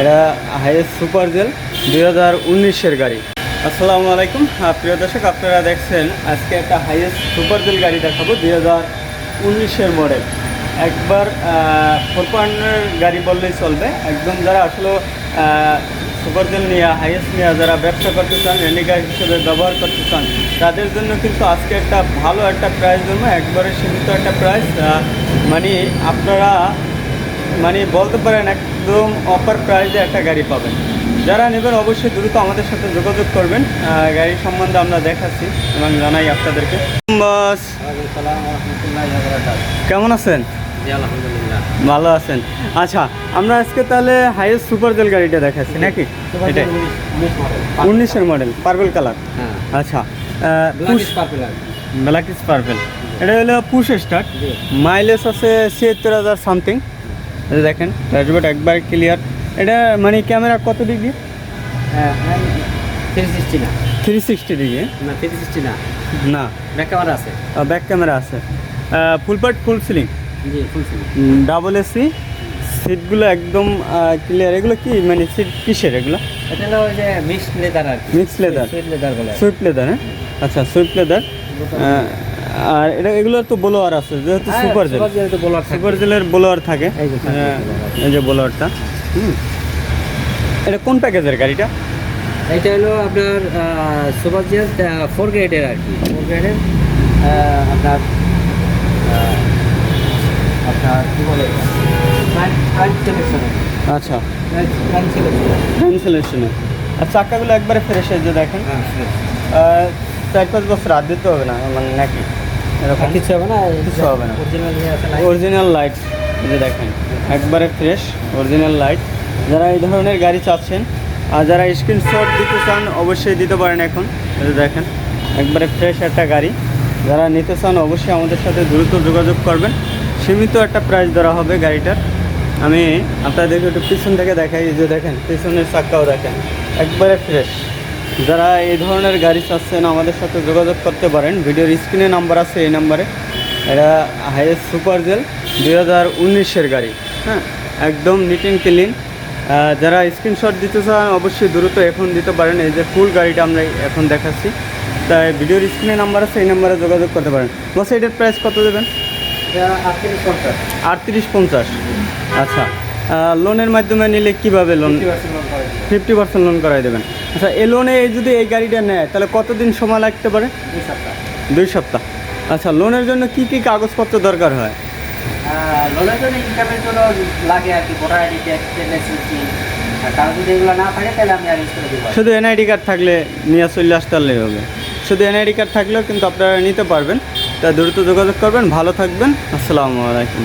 এটা highest super gel, দুই হাজার উনিশের গাড়ি। আসসালামু আলাইকুম। প্রিয় দর্শক, আপনারা দেখছেন, আজকে একটা হাইয়েস্ট সুপার জেল গাড়ি দেখাবো, দুই হাজার উনিশের মডেল। একবার ফোর পয়েন্টের গাড়ি বললেই চলবে। একদম যারা আসলে সুপার জেল নিয়ে হাইয়েস্ট নিয়ে যারা ব্যবসা করতে চান রেনিকার হিসেবে ব্যবহার করতে চান, তাদের জন্য কিন্তু আজকে একটা ভালো একটা প্রাইস জন্য, একবারে সীমিত একটা প্রাইস মানে আপনারা মানে বলতে পারেন একদম অফার প্রাইসে একটা গাড়ি পাবেন। যারা নেবেন অবশ্যই দ্রুত আমাদের সাথে যোগাযোগ করবেন। গাড়ির সম্বন্ধে আমরা দেখাচ্ছি এবং জানাই আপনাদেরকে। বাস। কেমন আছেন? ভালো আছেন। আচ্ছা আমরা আজকে তাহলে হাইয়েস্ট সুপার জেল গাড়িটা দেখাচ্ছি নাকি? এটাই। উনিশের মডেল পার্পল কালার আচ্ছা ব্ল্যাক ইস পার্পল এটা হলো পুশ স্টার্ট মাইলেজ আছে ছিয়াত্তর হাজার সামথিং দেখেন ড্যাশবোর্ড একবার ক্লিয়ার এটা মানে ক্যামেরা কত ডিগ্রি? হ্যাঁ থ্রি সিক্সটি না। Three sixty degree? না থ্রি সিক্সটি না। না। ব্যাক ক্যামেরা আছে। ব্যাক ক্যামেরা আছে। ফুল পার্ট ফুল সিলিং জি ফুল সিম ডাবল এসি সিটগুলো একদম ক্লিয়ার এগুলো কি মানে সিট কিসের এগুলো? এটা হলো যে মিক্সড লেদার আর leather? সুইট লেদার বলে। সুইফট লেদার হ্যাঁ? আচ্ছা সুইফট লেদার আর এটা এগুলো তো বোলোয়ার আছে যেহেতু হ্যাঁ, সুপার জেল। সুপার জেল সুপার জেলের বোলোয়ার থাকে। এই যে হ্যাঁ, বোলোয়ারটা। এটা কোন প্যাকেজের গাড়িটা? এটা হলো আপনার সুপার জেল ফোর গ্রেডের আর কি। ফোর গ্রেডের আপনার আপনার কি বলে আচ্ছা। আর চাকাগুলো একবারে ফ্রেশ এই যে দেখেন। হ্যাঁ চার পাঁচ বছর দিতে হবে না মানে নাকি? এরকম? কিছু হবে না কিছু হবে না। অরিজিনাল লাইট যে দেখেন একবারে ফ্রেশ অরিজিনাল লাইট যারা এই ধরনের গাড়ি চাচ্ছেন আর যারা স্ক্রিনশট দিতে চান অবশ্যই দিতে পারেন এখন। দেখেন একবারে ফ্রেশ একটা গাড়ি। যারা নিতে চান অবশ্যই আমাদের সাথে দ্রুত যোগাযোগ করবেন। সীমিত একটা প্রাইস ধরা হবে গাড়িটার। আমি আপনাদেরকে একটু পিছন থেকে দেখাই যে দেখেন পিছনের চাক্কাও দেখেন একবারে ফ্রেশ যারা এই ধরনের গাড়ি চাচ্ছেন আমাদের সাথে যোগাযোগ করতে পারেন। ভিডিওর স্ক্রিনে নাম্বার আছে এই নাম্বারে। এটা হাইয়েস্ট সুপার জেল দুই হাজার উনিশের গাড়ি। হ্যাঁ একদম নিট অ্যান্ড ক্লিন যারা স্ক্রিনশট দিতে চান অবশ্যই দ্রুত এখন দিতে পারেন। এই যে ফুল গাড়িটা আমরা এখন দেখাচ্ছি। তাই ভিডিওর স্ক্রিনে নাম্বার আছে এই নাম্বারে যোগাযোগ করতে পারেন। বস এটার প্রাইস কত দেবেন? আটত্রিশ পঞ্চাশ। আচ্ছা লোনের মাধ্যমে নিলে কীভাবে লোন ফিফটি পার্সেন্ট লোন করে ফিফটি পার্সেন্ট লোন করাই দেবেন। আচ্ছা এই লোনে যদি এই গাড়িটা নেয় তাহলে কতদিন সময় লাগতে পারে? দুই সপ্তাহ। দুই সপ্তাহ। আচ্ছা লোনের জন্য কি কি কাগজপত্র দরকার হয়? লোনের জন্য ইনকামের জন্য লাগে আর কি ভোটার আইডি ট্যাক্স কারণ যদি এগুলো না থাকে তাহলে আমি অ্যারেঞ্জ করে দিব। শুধু এনআইডি কার্ড থাকলে নিয়ে চলে আসতে পারলেই হবে। শুধু এনআইডি কার্ড থাকলেও কিন্তু আপনারা নিতে পারবেন। তা দ্রুত যোগাযোগ করবেন। ভালো থাকবেন। আসসালামু আলাইকুম।